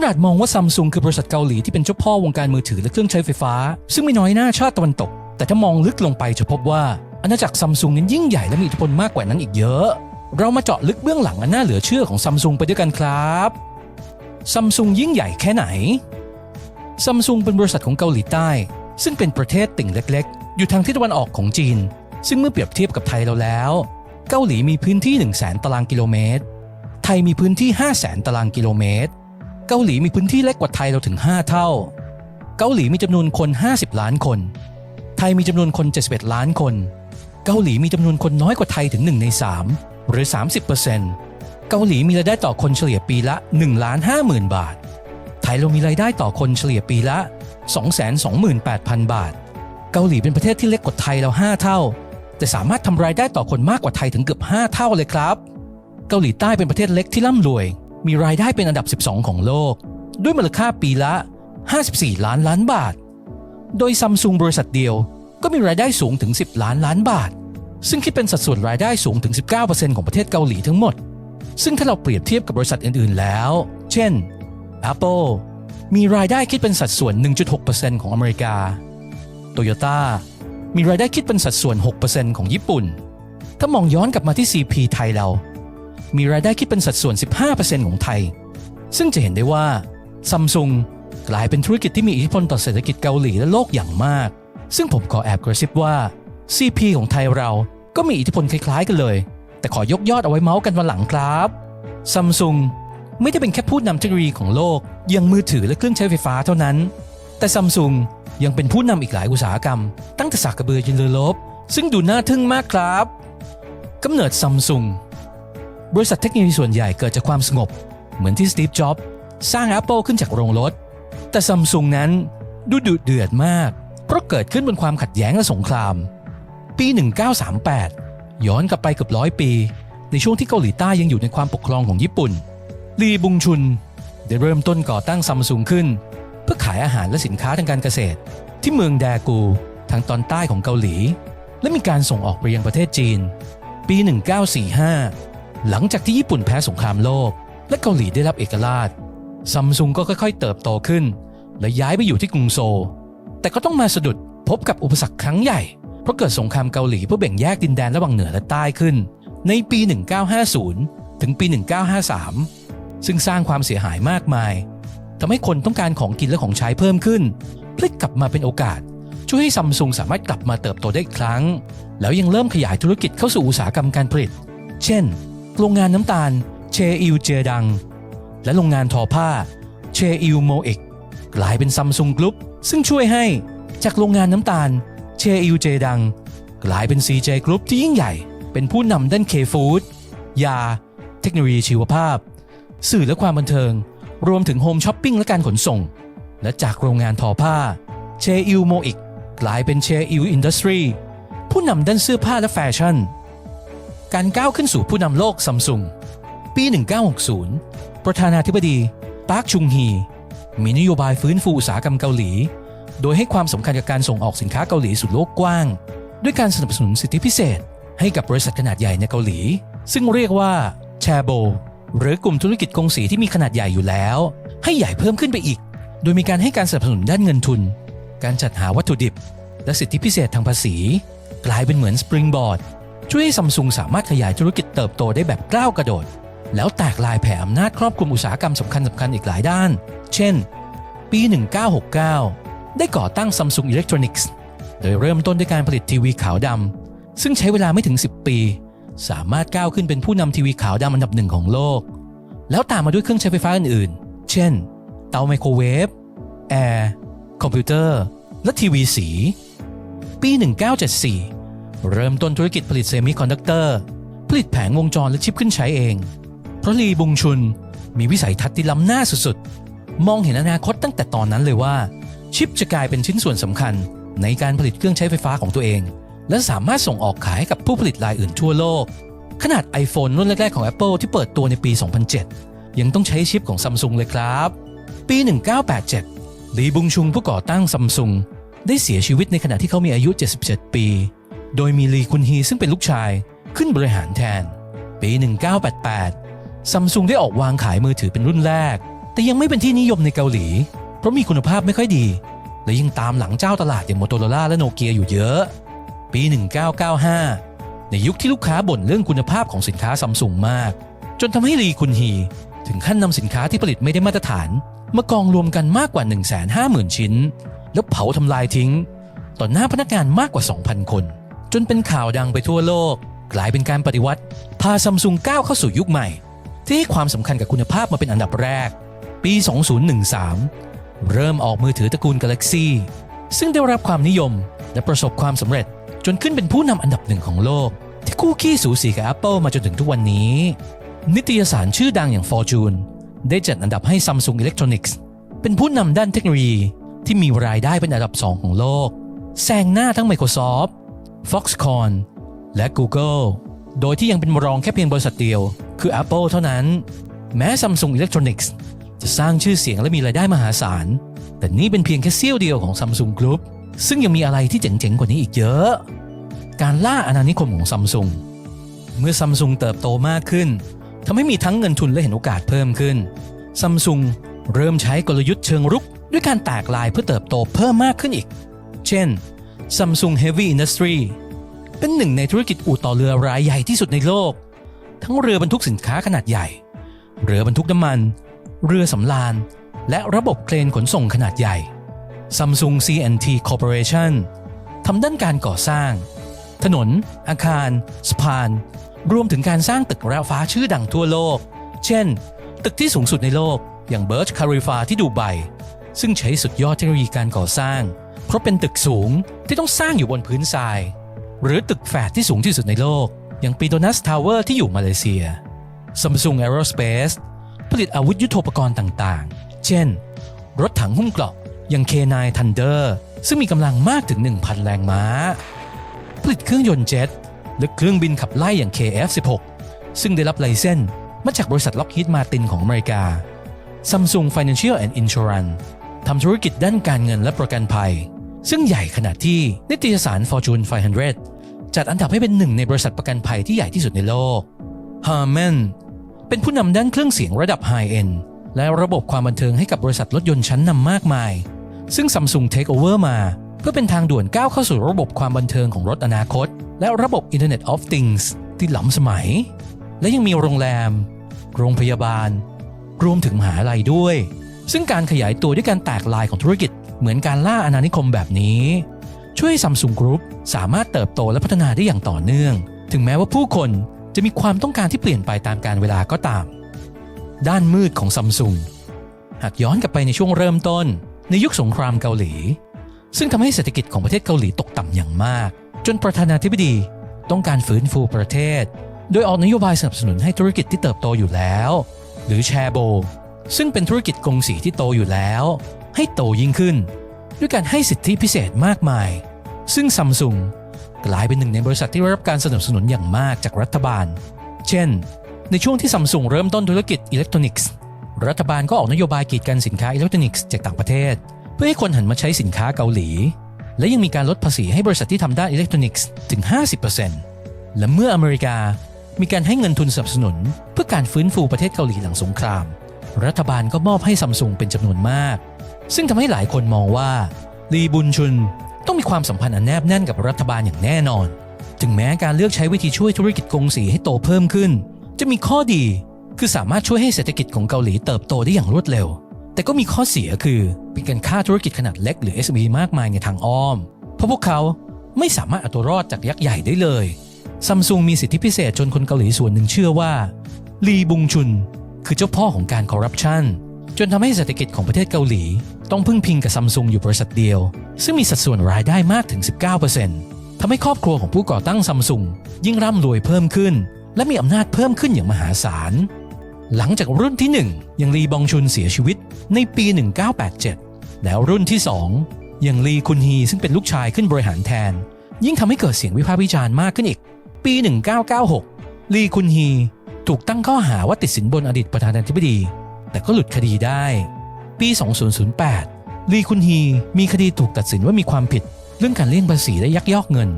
คุณอาจมองว่าซัมซุงคือบริษัทเกาหลีที่เป็นเจ้าพ่อวงการมือถือและเครื่องใช้ไฟฟ้า ซึ่งไม่น้อยหน้าชาติตะวันตก แต่ถ้ามองลึกลงไปจะพบว่าอาณาจักรซัมซุงนั้นยิ่งใหญ่และมีอิทธิพลมากกว่านั้นอีกเยอะ เรามาเจาะลึกเบื้องหลังอันน่าเหลือเชื่อของซัมซุงไปด้วยกันครับซัมซุงยิ่งใหญ่แค่ไหนซัมซุงเป็นบริษัทของเกาหลีใต้ ซึ่งเป็นประเทศติ่งเล็ก ๆ อยู่ทางทิศตะวันออกของจีน ซึ่งเมื่อเปรียบเทียบกับไทยเราแล้ว เกาหลีมีพื้นที่ 1 0 0 0 0แตารางกิโลเมตร ไทยมีพื้นที่ 5 0 0 0 0 0 ตารางกิโลเมตร เกาหลีมีพื้นที่เล็กกว่าไทยเราถึง 5 เท่า เกาหลีมีจำนวนคน 50 ล้านคน ไทยมีจำนวนคน 71 ล้านคน เกาหลีมีจำนวนคนน้อยกว่าไทยถึง 1 ใน 3 หรือ 30%เกาหลีมีรายได้ต่อคนเฉลี่ยปีละ1ล้าน5 0,000 บาท ไทยเรามีรายได้ต่อคนเฉลี่ยปีละ 228,000 บาท เกาหลีเป็นประเทศที่เล็กกว่าไทยเรา 5 เท่า แต่สามารถทำรายได้ต่อคนมากกว่าไทยถึงเกือบ 5 เท่าเลยครับ เกาหลีใต้เป็นประเทศเล็กที่ร่ำรวย มีรายได้เป็นอันดับ 12 ของโลก ด้วยมูลค่าปีละ 54 ล้านล้านบาท โดยซัมซุงบริษัทเดียวก็มีรายได้สูงถึง 10 ล้านล้านบาท ซึ่งคิดเป็นสัดส่วนรายได้สูงถึง 19%ของประเทศเกาหลีทั้งหมด ซึ่งถ้าเราเปรียบเทียบกับบริษัทอื่นๆแล้ว เช่น Apple มีรายได้คิดเป็นสัดส่วน 1.6%ของอเมริกา Toyota มีรายได้คิดเป็นสัดส่วน 6%ของญี่ปุ่น ถ้ามองย้อนกลับมาที่ CP ไทยเรา มีรายได้คิดเป็นสัดส่วน 15%ของไทย ซึ่งจะเห็นได้ว่าซัมซุงกลายเป็นธุรกิจที่มีอิทธิพลต่อเศรษฐกิจเกาหลีและโลกอย่างมาก ซึ่งผมขอแอบกระซิบว่า CP ของไทยเราก็มีอิทธิพลคล้ายๆกันเลย แต่ขอยกยอดเอาไว้เมาส์กันวันหลังครับซัมซุงไม่ได้เป็นแค่ผู้นำเทคโนโลยีของโลกยังมือถือและเครื่องใช้ไฟฟ้าเท่านั้น แต่ซัมซุงยังเป็นผู้นำอีกหลายอุตสาหกรรม ตั้งแต่สากกระเบือยันเรือรบซึ่งดูน่าทึ่งมากครับกำเนิดซัมซุง บริษัทเทคโนโลยีส่วนใหญ่เกิดจากความสงบ เหมือนที่สตีฟ จ็อบส์สร้าง Apple ขึ้นจากโรงรถ แต่ซัมซุงนั้นดูดุเดือดมาก เพราะเกิดขึ้นบนความขัดแย้งและสงคราม ปี 1938 ย้อนกลับไปเกือบร้อยปี ในช่วงที่เกาหลีใต้ยังอยู่ในความปกครองของญี่ปุ่น ลีบุงชุน ได้เริ่มต้นก่อตั้งซัมซุงขึ้น เพื่อขายอาหารและสินค้าทางการเกษตร ที่เมืองแดกูทางตอนใต้ของเกาหลี และมีการส่งออกไปยังประเทศจีน ปี 1945 หลังจากที่ญี่ปุ่นแพ้สงครามโลก และเกาหลีได้รับเอกราชซัมซุงก็ค่อยๆ เติบโตขึ้น และย้ายไปอยู่ที่กรุงโซ แต่ก็ต้องมาสะดุดพบกับอุปสรรคครั้งใหญ่ เพราะเกิดสงครามเกาหลีเพื่อแบ่งแยกดินแดนระหว่างเหนือและใต้ขึ้น ในปี 1950 ถึงปี 1953 ซึ่งสร้างความเสียหายมากมายทำให้คนต้องการของกินและของใช้เพิ่มขึ้น พลิกกลับมาเป็นโอกาส ช่วยให้ซัมซุงสามารถกลับมาเติบโตได้อีกครั้ง แล้วยังเริ่มขยายธุรกิจเข้าสู่อุตสาหกรรมการผลิต เช่น โรงงานน้ำตาลเชอิลเจดัง และโรงงานทอผ้าเชอิลโมเอกกลายเป็นซัมซุงกรุ๊ปซึ่งช่วยให้จากโรงงานน้ำตาลเชอิลเจดัง กลายเป็น CJ Group ที่ยิ่งใหญ่ เป็นผู้นำด้านเคฟู้ดยา เทคโนโลยีชีวภาพ สื่อและความบันเทิง รวมถึงโฮมช้อปปิ้งและการขนส่ง และจากโรงงานทอผ้าเชอิลโมอิกกลายเป็นเชอิลอินดัสทรีผู้นำด้านเสื้อผ้าและแฟชั่น การก้าวขึ้นสู่ผู้นำโลกซัมซุงปี 1960 ประธานาธิบดีปาร์คชุงฮี มีนโยบายฟื้นฟูอุตสาหกรรมเกาหลี โดยให้ความสำคัญกับการส่งออกสินค้าเกาหลีสู่โลกกว้าง ด้วยการสนับสนุนสิทธิพิเศษ ให้กับบริษัทขนาดใหญ่ในเกาหลี ซึ่งเรียกว่าแชโบหรือกลุ่มธุรกิจกงสีที่มีขนาดใหญ่อยู่แล้ว ให้ใหญ่เพิ่มขึ้นไปอีก โดยมีการให้การสนับสนุนด้านเงินทุน การจัดหาวัตถุดิบ และสิทธิพิเศษทางภาษี กลายเป็นเหมือนสปริงบอร์ด ช่วยให้ซัมซุงสามารถขยายธุรกิจเติบโตได้แบบก้าวกระโดด แล้วแตกลายแผ่อำนาจครอบคลุมอุตสาหกรรมสำคัญสำคัญอีกหลายด้าน เช่น ปี 1969 ได้ก่อตั้ง Samsung Electronics โดยเริ่มต้นด้วยการผลิตทีวีขาวดำซึ่งใช้เวลาไม่ถึง 10 ปี สามารถก้าวขึ้นเป็นผู้นำทีวีขาวดำอันดับหนึ่งของโลก แล้วตามมาด้วยเครื่องใช้ไฟฟ้าอื่นๆ เช่น เตาไมโครเวฟ แอร์ คอมพิวเตอร์ และทีวีสี ปี 1974 เริ่มต้นธุรกิจผลิตเซมิคอนดักเตอร์ ผลิตแผงวงจรและชิปขึ้นใช้เอง เพราะลีบุงชุนมีวิสัยทัศน์ที่ล้ำหน้าสุดๆ มองเห็นอนาคตตั้งแต่ตอนนั้นเลยว่า ชิปจะกลายเป็นชิ้นส่วนสำคัญ ในการผลิตเครื่องใช้ไฟฟ้าของตัวเอง และสามารถส่งออกขายให้กับผู้ผลิตรายอื่นทั่วโลก ขนาด iPhone รุ่นแรก ๆ ของ Apple ที่เปิดตัวในปี 2007 ยังต้องใช้ชิปของ Samsung เลยครับ ปี 1987ลีบุงชุงผู้ก่อตั้ง Samsung ได้เสียชีวิตในขณะที่เขามีอายุ 77 ปี โดยมีลีคุนฮีซึ่งเป็นลูกชายขึ้นบริหารแทน ปี 1988ซัมซุงได้ออกวางขายมือถือเป็นรุ่นแรก แต่ยังไม่เป็นที่นิยมในเกาหลี เพราะมีคุณภาพไม่ค่อยดี และยังตามหลังเจ้าตลาดอย่างโมโตโรล่าและโนเกียอยู่เยอะ ปี 1995 ในยุคที่ลูกค้าบ่นเรื่องคุณภาพของสินค้าซัมซุงมาก จนทำให้ลีคุนฮีถึงขั้นนำสินค้าที่ผลิตไม่ได้มาตรฐาน มากองรวมกันมากกว่า 150,000 ชิ้น แล้วเผาทำลายทิ้ง ต่อหน้าพนักงานมากกว่า 2,000 คน จนเป็นข่าวดังไปทั่วโลก กลายเป็นการปฏิวัติพาซัมซุงก้าวเข้าสู่ยุคใหม่ ที่ให้ความสำคัญกับคุณภาพมาเป็นอันดับแรก ปี 2013 เริ่มออกมือถือตระกูล Galaxy ซึ่งได้รับความนิยมและประสบความสำเร็จจนขึ้นเป็นผู้นำอันดับหนึ่งของโลก ที่คู่ขี้สูสีกับ Apple มาจนถึงทุกวันนี้ นิตยสารชื่อดังอย่าง Fortune ได้จัดอันดับให้ Samsung Electronics เป็นผู้นำด้านเทคโนโลยีที่มีรายได้เป็นอันดับ2ของโลกแซงหน้าทั้ง Microsoft Foxconn และ Google โดยที่ยังเป็นรองแค่เพียงบริษัทเดียว คือ Apple เท่านั้น แม้ Samsung Electronics จะสร้างชื่อเสียงและมีรายได้มหาศาล แต่นี่เป็นเพียงแค่เสี้ยวเดียวของ Samsung Group ซึ่งยังมีอะไรที่เจ๋งๆ กว่านี้อีกเยอะ การล่าอาณานิคมของ Samsung เมื่อ Samsung เติบโตมากขึ้นทำให้มีทั้งเงินทุนและเห็นโอกาสเพิ่มขึ้น Samsung เริ่มใช้กลยุทธ์เชิงรุก ด้วยการแตกลายเพื่อเติบโตเพิ่มมากขึ้นอีก เช่น Samsung Heavy Industry เป็นหนึ่งในธุรกิจอู่ต่อเรือรายใหญ่ที่สุดในโลก ทั้งเรือบรรทุกสินค้าขนาดใหญ่ เรือบรรทุกน้ำมัน เรือสำราญ และระบบเครนขนส่งขนาดใหญ่ Samsung CNT Corporation ทำด้านการก่อสร้าง ถนน อาคาร สะพาน รวมถึงการสร้างตึกระฟ้าชื่อดังทั่วโลก เช่น ตึกที่สูงสุดในโลกอย่างเบิร์ชคาริฟาที่ดูไบซึ่งใช้สุดยอดเทคโนโลยีการก่อสร้าง เพราะเป็นตึกสูงที่ต้องสร้างอยู่บนพื้นทราย หรือตึกแฝดที่สูงที่สุดในโลก อย่างปีโดนัสทาวเวอร์ที่อยู่มาเลเซีย Samsung Aerospace ผลิตอาวุธยุโทโธปกรณ์ต่างๆ เช่น รถถังหุ้มเกราะอย่าง K9 Thunder ซึ่งมีกำลังมากถึง 1,000 แรงม้า ผลิตเครื่องยนต์เจ็ตและเครื่องบินขับไล่อย่าง KF-16 ซึ่งได้รับไลเซนส์มาจากบริษัทล็อกฮีดมาตินของอเมริกา Samsung Financial and Insurance ทำธุรกิจด้านการเงินและประกันภัย ซึ่งใหญ่ขนาดที่นิตยสาร Fortune 500 จัดอันดับให้เป็นหนึ่งในบริษัทประกันภัยที่ใหญ่ที่สุดในโลก Harman เป็นผู้นำด้านเครื่องเสียงระดับไฮเอ็นและระบบความบันเทิงให้กับบริษัทรถยนต์ชั้นนำมากมาย ซึ่ง Samsung Take Over มา เพื่อเป็นทางด่วนก้าวเข้าสู่ระบบความบันเทิงของรถอนาคต และระบบ Internet of Things ที่ล้ำสมัย และยังมีโรงแรม โรงพยาบาล รวมถึงมหาลัยด้วย ซึ่งการขยายตัวด้วยการแตกลายของธุรกิจ เหมือนการล่าอาณานิคมแบบนี้ ช่วยให้ Samsung Group สามารถเติบโตและพัฒนาได้อย่างต่อเนื่อง ถึงแม้ว่าผู้คนจะมีความต้องการที่เปลี่ยนไปตามการเวลาก็ตาม ด้านมืดของ Samsung หากย้อนกลับไปในช่วงเริ่มต้น ในยุคสงครามเกาหลี ซึ่งทำให้เศรษฐกิจของประเทศเกาหลีตกต่ำอย่างมาก จนประธานาธิบดีต้องการฟื้นฟูประเทศ โดยออกนโยบายสนับสนุนให้ธุรกิจที่เติบโตอยู่แล้ว หรือแชโบ ซึ่งเป็นธุรกิจกงสีที่โตอยู่แล้ว ให้โตยิ่งขึ้น ด้วยการให้สิทธิพิเศษมากมาย ซึ่งซัมซุงกลายเป็นหนึ่งในบริษัทที่ได้รับการสนับสนุนอย่างมากจากรัฐบาล เช่น ในช่วงที่ซัมซุงเริ่มต้นธุรกิจอิเล็กทรอนิกส์ รัฐบาลก็ออกนโยบายกีดกันสินค้าอิเล็กทรอนิกส์จากต่างประเทศ เพื่อให้คนหันมาใช้สินค้าเกาหลี และยังมีการลดภาษีให้บริษัทที่ทำด้านอิเล็กทรอนิกส์ถึง 50%และเมื่ออเมริกามีการให้เงินทุนสนับสนุน เพื่อการฟื้นฟูประเทศเกาหลีหลังสงคราม รัฐบาลก็มอบให้ซัมซุงเป็นจำนวนมาก ซึ่งทำให้หลายคนมองว่าลีบุญชุนต้องมีความสัมพันธ์อันแนบแน่นกับรัฐบาลอย่างแน่นอน ถึงแม้การเลือกใช้วิธีช่วยธุรกิจกงสีให้โตเพิ่มขึ้น จะมีข้อดีคือสามารถช่วยให้เศรษฐกิจของเกาหลีเติบโตได้อย่างรวดเร็ว แต่ก็มีข้อเสียคือเป็นการฆ่าธุรกิจขนาดเล็กหรือ SME มากมายในทางอ้อม เพราะพวกเขาไม่สามารถเอาตัวรอดจากยักษ์ใหญ่ได้เลยซัมซุงมีสิทธิพิเศษจนคนเกาหลีส่วนหนึ่งเชื่อว่าลีบุงชุน คือเจ้าพ่อของการคอร์รัปชันจนทำให้เศรษฐกิจของประเทศเกาหลี ต้องพึ่งพิงกับซัมซุงอยู่บริษัทเดียว ซึ่งมีสัดส่วนรายได้มากถึง 19%ทำให้ครอบครัวของผู้ก่อตั้งซัมซุงยิ่งร่ำรวยเพิ่มขึ้น และมีอำนาจเพิ่มขึ้นอย่างมหาศาล หลังจากรุ่นที่ 1 ยังลีบองชุนเสียชีวิตในปี 1987 แล้วรุ่นที่ 2 ยังลีคุนฮีซึ่งเป็นลูกชายขึ้นบริหารแทน ยิ่งทำให้เกิดเสียงวิพากษ์วิจารณ์มากขึ้นอีก ปี 1996 ลีคุนฮีถูกตั้งข้อหาว่าติดสินบนอดีตประธานาธิบดี แต่ก็หลุดคดีได้ ปี 2008 ลีคุนฮีมีคดีถูกตัดสินว่ามีความผิด เรื่องการเลี่ยงภาษีและยักยอกเงิน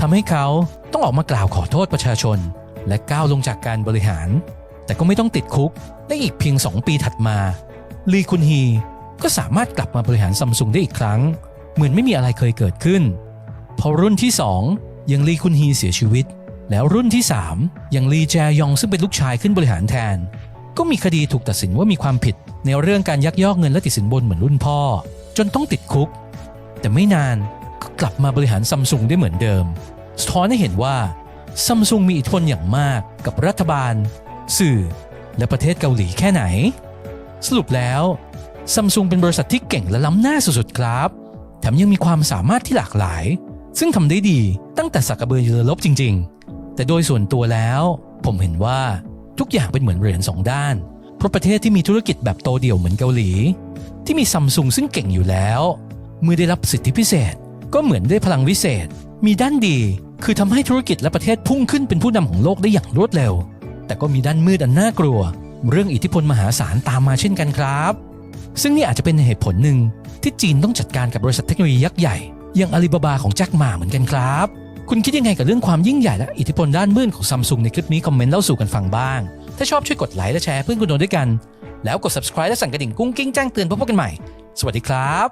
ทำให้เขาต้องออกมากล่าวขอโทษประชาชน และก้าวลงจากการบริหาร แต่ก็ไม่ต้องติดคุกและอีกเพียง 2 ปีถัดมาลีคุนฮีก็สามารถกลับมาบริหารซัมซุงได้อีกครั้ง เหมือนไม่มีอะไรเคยเกิดขึ้น พอรุ่นที่ 2 ยังลีคุนฮีเสียชีวิต แล้วรุ่นที่ 3 ยังลีแจยองซึ่งเป็นลูกชายขึ้นบริหารแทน ก็มีคดีถูกตัดสินว่ามีความผิดในเรื่องการยักยอกเงินและติดสินบนเหมือนรุ่นพ่อ จนต้องติดคุก แต่ไม่นานก็กลับมาบริหารซัมซุงได้เหมือนเดิม สะท้อนให้เห็นว่าซัมซุงมีอิทธิพลอย่างมากกับรัฐบาล สื่อ และประเทศเกาหลีแค่ไหน สรุปแล้วซัมซุงเป็นบริษัทที่เก่งและล้ำหน้าสุดๆครับ แถมยังมีความสามารถที่หลากหลาย ซึ่งทำได้ดีตั้งแต่สักกระเบือเรือลบจริง ๆ แต่โดยส่วนตัวแล้ว ผมเห็นว่า ทุกอย่างเป็นเหมือนเหรียญสองด้าน เพราะประเทศที่มีธุรกิจแบบโตเดี่ยวเหมือนเกาหลี ที่มีซัมซุงซึ่งเก่งอยู่แล้ว เมื่อได้รับสิทธิพิเศษ ก็เหมือนได้พลังวิเศษ มีด้านดี คือทำให้ธุรกิจและประเทศพุ่งขึ้นเป็นผู้นำของโลกได้อย่างรวดเร็ว แต่ก็มีด้านมืดอันน่ากลัว เรื่องอิทธิพลมหาศาลตามมาเช่นกันครับ ซึ่งนี่อาจจะเป็นเหตุผลหนึ่งที่จีนต้องจัดการกับบริษัทเทคโนโลยียักษ์ใหญ่อย่างอาลีบาบาของแจ็คหมาเหมือนกันครับ คุณคิดยังไงกับเรื่องความยิ่งใหญ่และอิทธิพลด้านมืดของซัมซุงในคลิปนี้คอมเมนต์เล่าสู่กันฟังบ้าง ถ้าชอบช่วยกดไลค์และแชร์เพื่อนคุณโดนด้วยกัน แล้วกด subscribe และสั่นกระดิ่งกุ้งกิ้งแจ้งเตือนเพื่อพบกันใหม่ สวัสดีครับ